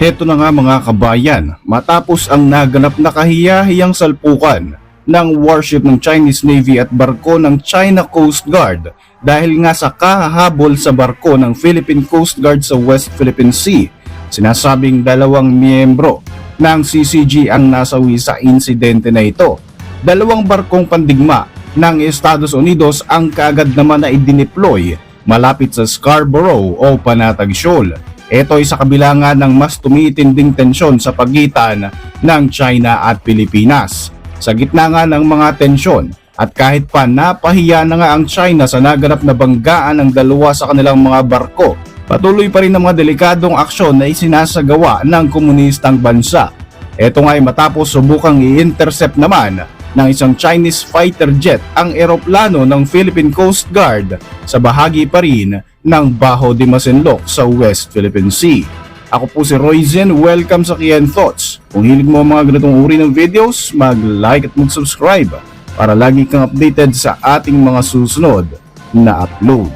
Heto na nga mga kabayan, matapos ang naganap na kahiyahiyang salpukan ng warship ng Chinese Navy at barko ng China Coast Guard dahil nga sa kahahabol sa barko ng Philippine Coast Guard sa West Philippine Sea. Sinasabing dalawang miyembro ng CCG ang nasawi sa insidente na ito. Dalawang barkong pandigma ng Estados Unidos ang kaagad naman na idineploy malapit sa Scarborough o Panatag Shoal. Ito ay sa kabila nga ng mas tumitinding tensyon sa pagitan ng China at Pilipinas. Sa gitna nga ng mga tensyon at kahit pa napahiya na nga ang China sa naganap na banggaan ng dalawa sa kanilang mga barko, patuloy pa rin ang mga delikadong aksyon na isinasagawa ng komunistang bansa. Ito nga ay matapos subukang i-intercept naman ng isang Chinese fighter jet ang eroplano ng Philippine Coast Guard sa bahagi pa rin ng Baho de Masinloc sa West Philippine Sea. Ako po si Royzen, welcome sa Kian Thoughts. Kung hilig mo ang mga ganitong uri ng videos, mag-like at mag-subscribe para lagi kang updated sa ating mga susunod na upload.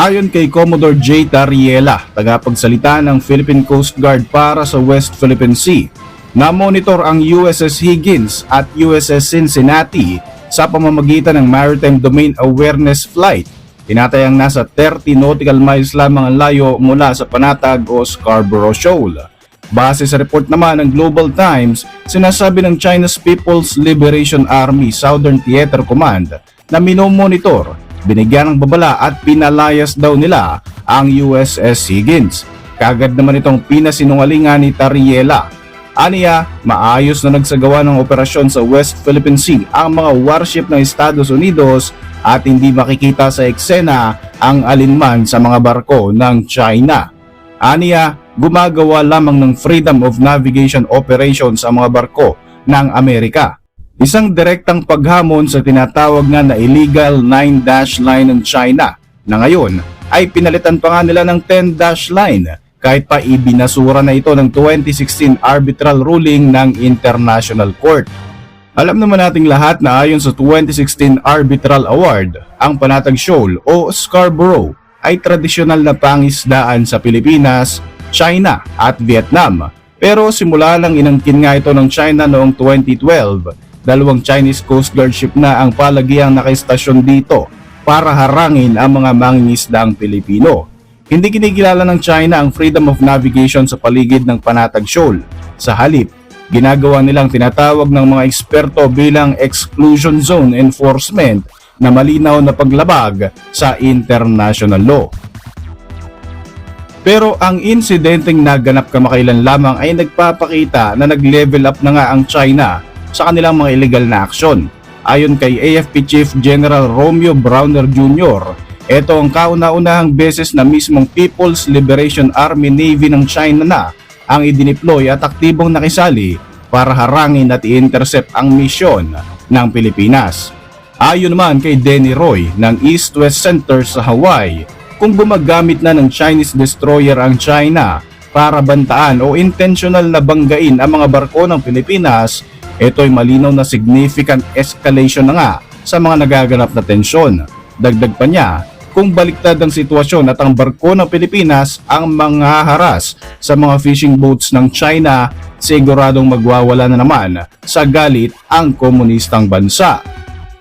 Ayon kay Commodore J. Tariela, tagapagsalita ng Philippine Coast Guard para sa West Philippine Sea, na-monitor ang USS Higgins at USS Cincinnati sa pamamagitan ng Maritime Domain Awareness Flight. Tinatayang nasa 30 nautical miles lamang ang layo mula sa Panatag o Scarborough Shoal. Base sa report naman ng Global Times, sinasabi ng China's People's Liberation Army Southern Theater Command na minomonitor, binigyan ng babala at pinalayas daw nila ang USS Higgins. Kagad naman itong pinasinungalingan ni Tariela Aniya, maayos na nagsagawa ng operasyon sa West Philippine Sea ang mga warship ng Estados Unidos at hindi makikita sa eksena ang alinman sa mga barko ng China. Aniya, gumagawa lamang ng Freedom of Navigation Operation sa mga barko ng Amerika. Isang direktang paghamon sa tinatawag nga na illegal 9-dash line ng China na ngayon ay pinalitan pa nga nila ng 10-dash line kahit pa ibinasura na ito ng 2016 arbitral ruling ng International Court. Alam naman nating lahat na ayon sa 2016 Arbitral Award, ang Panatag Shoal o Scarborough ay tradisyonal na pangisdaan sa Pilipinas, China at Vietnam. Pero simula lang inangkin nga ito ng China noong 2012, dalawang Chinese Coast Guard ship na ang palagiang nakaistasyon dito para harangin ang mga mangingisdaang Pilipino. Hindi kinikilala ng China ang freedom of navigation sa paligid ng Panatag Shoal. Sa halip, ginagawa nilang tinatawag ng mga eksperto bilang exclusion zone enforcement na malinaw na paglabag sa international law. Pero ang insidenteng naganap kamakailan lamang ay nagpapakita na nag-level up na nga ang China sa kanilang mga illegal na aksyon. Ayon kay AFP Chief General Romeo Browner Jr., ito ang kauna-unahang beses na mismong People's Liberation Army Navy ng China na ang idineploy at aktibong nakisali para harangin at i-intercept ang misyon ng Pilipinas. Ayon naman kay Denny Roy ng East-West Center sa Hawaii, kung gumagamit na ng Chinese destroyer ang China para bantaan o intentional na banggain ang mga barko ng Pilipinas, ito ay malinaw na significant escalation na nga sa mga nagaganap na tensyon. Dagdag pa niya, kung baliktad ang sitwasyon at ang barko ng Pilipinas ang mga haras sa mga fishing boats ng China, siguradong magwawala na naman sa galit ang komunistang bansa.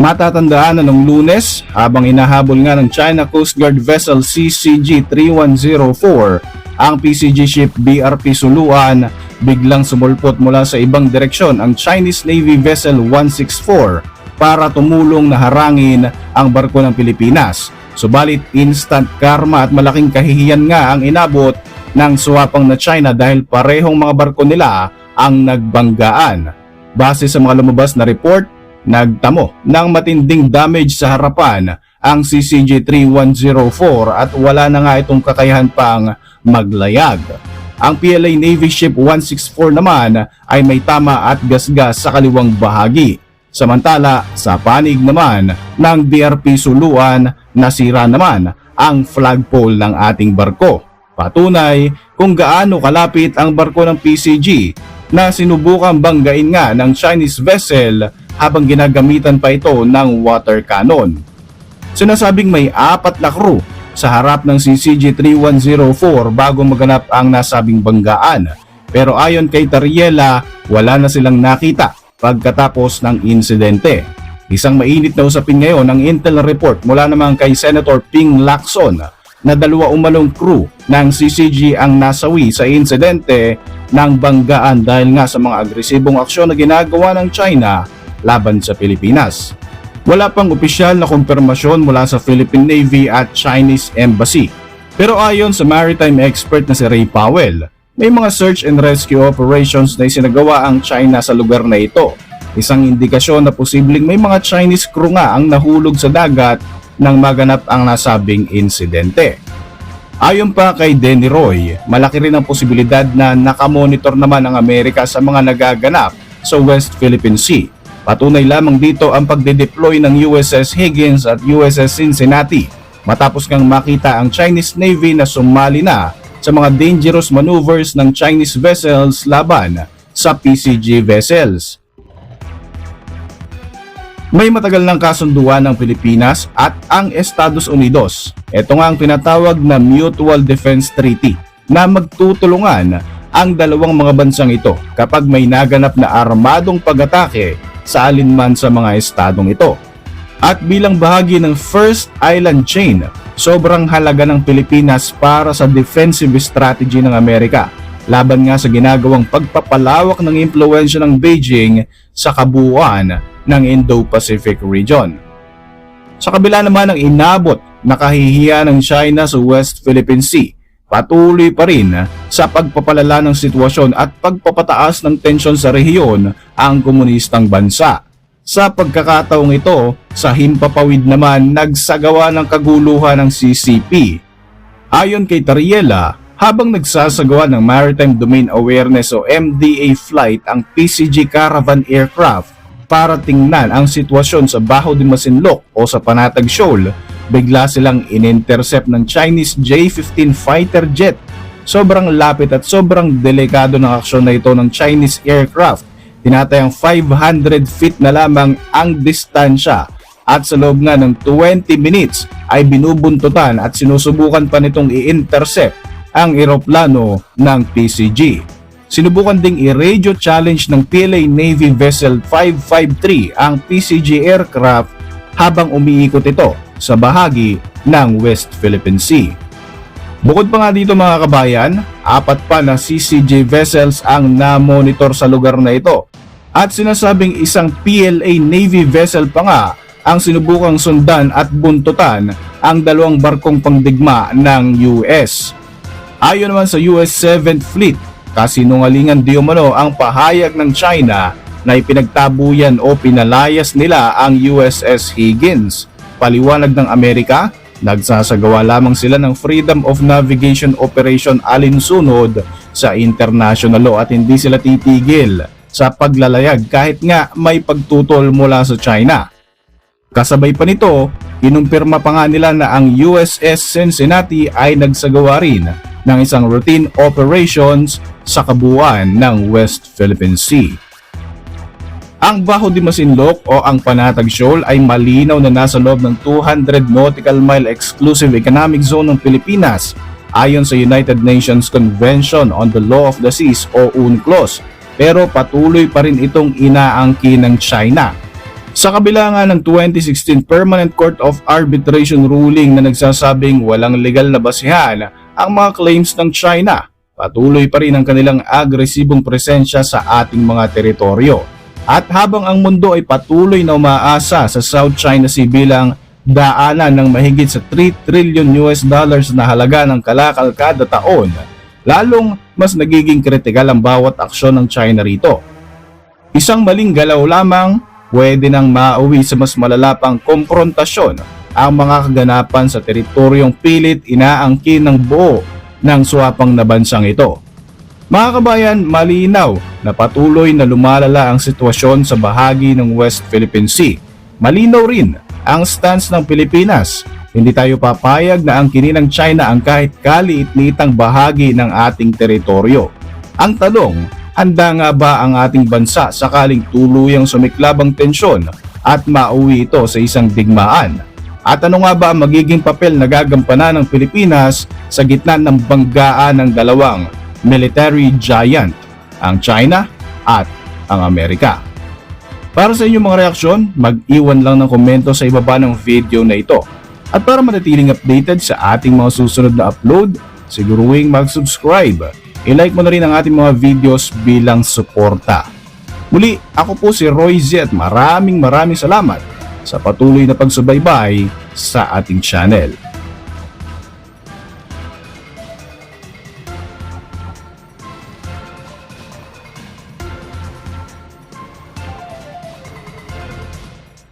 Matatandaan na nung lunes habang inahabol nga ng China Coast Guard vessel CCG-3104 ang PCG ship BRP Suluan biglang sumulpot mula sa ibang direksyon ang Chinese Navy vessel 164 para tumulong na harangin ang barko ng Pilipinas. Subalit instant karma at malaking kahihiyan nga ang inabot ng suwapang na China dahil parehong mga barko nila ang nagbanggaan. Base sa mga lumabas na report, nagtamo ng matinding damage sa harapan ang CCG-3104 at wala na nga itong kakayahan pang maglayag. Ang PLA Navy Ship 164 naman ay may tama at gasgas sa kaliwang bahagi. Samantala, sa panig naman ng BRP Suluan, nasira naman ang flagpole ng ating barko. Patunay kung gaano kalapit ang barko ng PCG na sinubukang banggain nga ng Chinese vessel habang ginagamitan pa ito ng water cannon. Sinasabing may apat na crew sa harap ng CCG 3104 bago maganap ang nasabing banggaan. Pero ayon kay Tariela, wala na silang nakita pagkatapos ng insidente. Isang mainit na usapin ngayon ang intel report mula naman kay Senator Ping Lacson na dalawa umalong crew ng CCG ang nasawi sa insidente ng banggaan dahil nga sa mga agresibong aksyon na ginagawa ng China laban sa Pilipinas. Wala pang opisyal na kumpirmasyon mula sa Philippine Navy at Chinese Embassy. Pero ayon sa maritime expert na si Ray Powell, may mga search and rescue operations na isinagawa ang China sa lugar na ito. Isang indikasyon na posibleng may mga Chinese crew nga ang nahulog sa dagat nang maganap ang nasabing insidente. Ayon pa kay Denny Roy, malaki rin ang posibilidad na nakamonitor naman ang Amerika sa mga nagaganap sa West Philippine Sea. Patunay lamang dito ang pagde-deploy ng USS Higgins at USS Cincinnati matapos ngang makita ang Chinese Navy na sumali na sa mga dangerous maneuvers ng Chinese vessels laban sa PCG vessels. May matagal ng kasunduan ng Pilipinas at ang Estados Unidos. Ito nga ang tinatawag na Mutual Defense Treaty na magtutulungan ang dalawang mga bansang ito kapag may naganap na armadong pag-atake sa alinman sa mga estadong ito. At bilang bahagi ng First Island Chain, sobrang halaga ng Pilipinas para sa defensive strategy ng Amerika laban nga sa ginagawang pagpapalawak ng impluensya ng Beijing sa kabuuan ng Indo-Pacific region. Sa kabila naman ng inabot na kahihiya ng China sa West Philippine Sea, patuloy pa rin sa pagpapalala ng sitwasyon at pagpapataas ng tensyon sa rehiyon ang komunistang bansa. Sa pagkakataong ito, sa himpapawid naman nagsagawa ng kaguluhan ng CCP. Ayon kay Tariela, habang nagsasagawa ng Maritime Domain Awareness o MDA flight ang PCG Caravan Aircraft para tingnan ang sitwasyon sa Baho de Masinloc o sa Panatag Shoal, bigla silang in-intercept ng Chinese J-15 fighter jet. Sobrang lapit at sobrang delikado ng aksyon na ito ng Chinese aircraft. Tinatayang 500 feet na lamang ang distansya at sa loob nga ng 20 minutes ay binubuntutan at sinusubukan pa nitong i-intercept ang eroplano ng PCG. Sinubukan ding i-radio challenge ng PLA Navy Vessel 553 ang PCG aircraft habang umiikot ito sa bahagi ng West Philippine Sea. Bukod pa nga dito mga kabayan, apat pa na CCG vessels ang na-monitor sa lugar na ito at sinasabing isang PLA Navy vessel pa nga ang sinubukang sundan at buntutan ang dalawang barkong pangdigma ng US. Ayon naman sa US 7th Fleet, kasinungalingan di umano ang pahayag ng China na ipinagtabuyan o pinalayas nila ang USS Higgins. Paliwanag ng Amerika, nagsasagawa lamang sila ng Freedom of Navigation Operation alinsunod sa international law at hindi sila titigil sa paglalayag kahit nga may pagtutol mula sa China. Kasabay pa nito, kinumpirma pa nga nila na ang USS Cincinnati ay nagsagawa rin ng isang routine operations sa kabuuan ng West Philippine Sea. Ang Baho de Masinloc o ang Panatag Shoal ay malinaw na nasa loob ng 200 nautical mile exclusive economic zone ng Pilipinas ayon sa United Nations Convention on the Law of the Seas o UNCLOS pero patuloy pa rin itong inaangki ng China. Sa kabila nga ng 2016 Permanent Court of Arbitration ruling na nagsasabing walang legal na basihan ang mga claims ng China, patuloy pa rin ang kanilang agresibong presensya sa ating mga teritoryo. At habang ang mundo ay patuloy na umaasa sa South China Sea bilang daanan ng mahigit sa 3 trillion US dollars na halaga ng kalakal kada taon, lalong mas nagiging kritikal ang bawat aksyon ng China rito. Isang maling galaw lamang pwede nang mauwi sa mas malalapang komprontasyon ang mga kaganapan sa teritoryong pilit inaangkin ng buo ng swapang na bansang ito. Mga kabayan, malinaw na patuloy na lumalala ang sitwasyon sa bahagi ng West Philippine Sea. Malinaw rin ang stance ng Pilipinas. Hindi tayo papayag na angkinin ng China ang kahit kaliit-litang bahagi ng ating teritoryo. Ang tanong, handa nga ba ang ating bansa sakaling tuluyang sumiklab ang tensyon at mauwi ito sa isang digmaan? At ano nga ba ang magiging papel na gagampanan ng Pilipinas sa gitna ng banggaan ng dalawang military giant, ang China at ang Amerika? Para sa inyong mga reaksyon, mag-iwan lang ng komento sa ibaba ng video na ito. At para manatiling updated sa ating mga susunod na upload, siguruhing mag-subscribe. I-like mo na rin ang ating mga videos bilang suporta. Muli, ako po si Roy Z at maraming maraming salamat sa patuloy na pagsubaybay sa ating channel.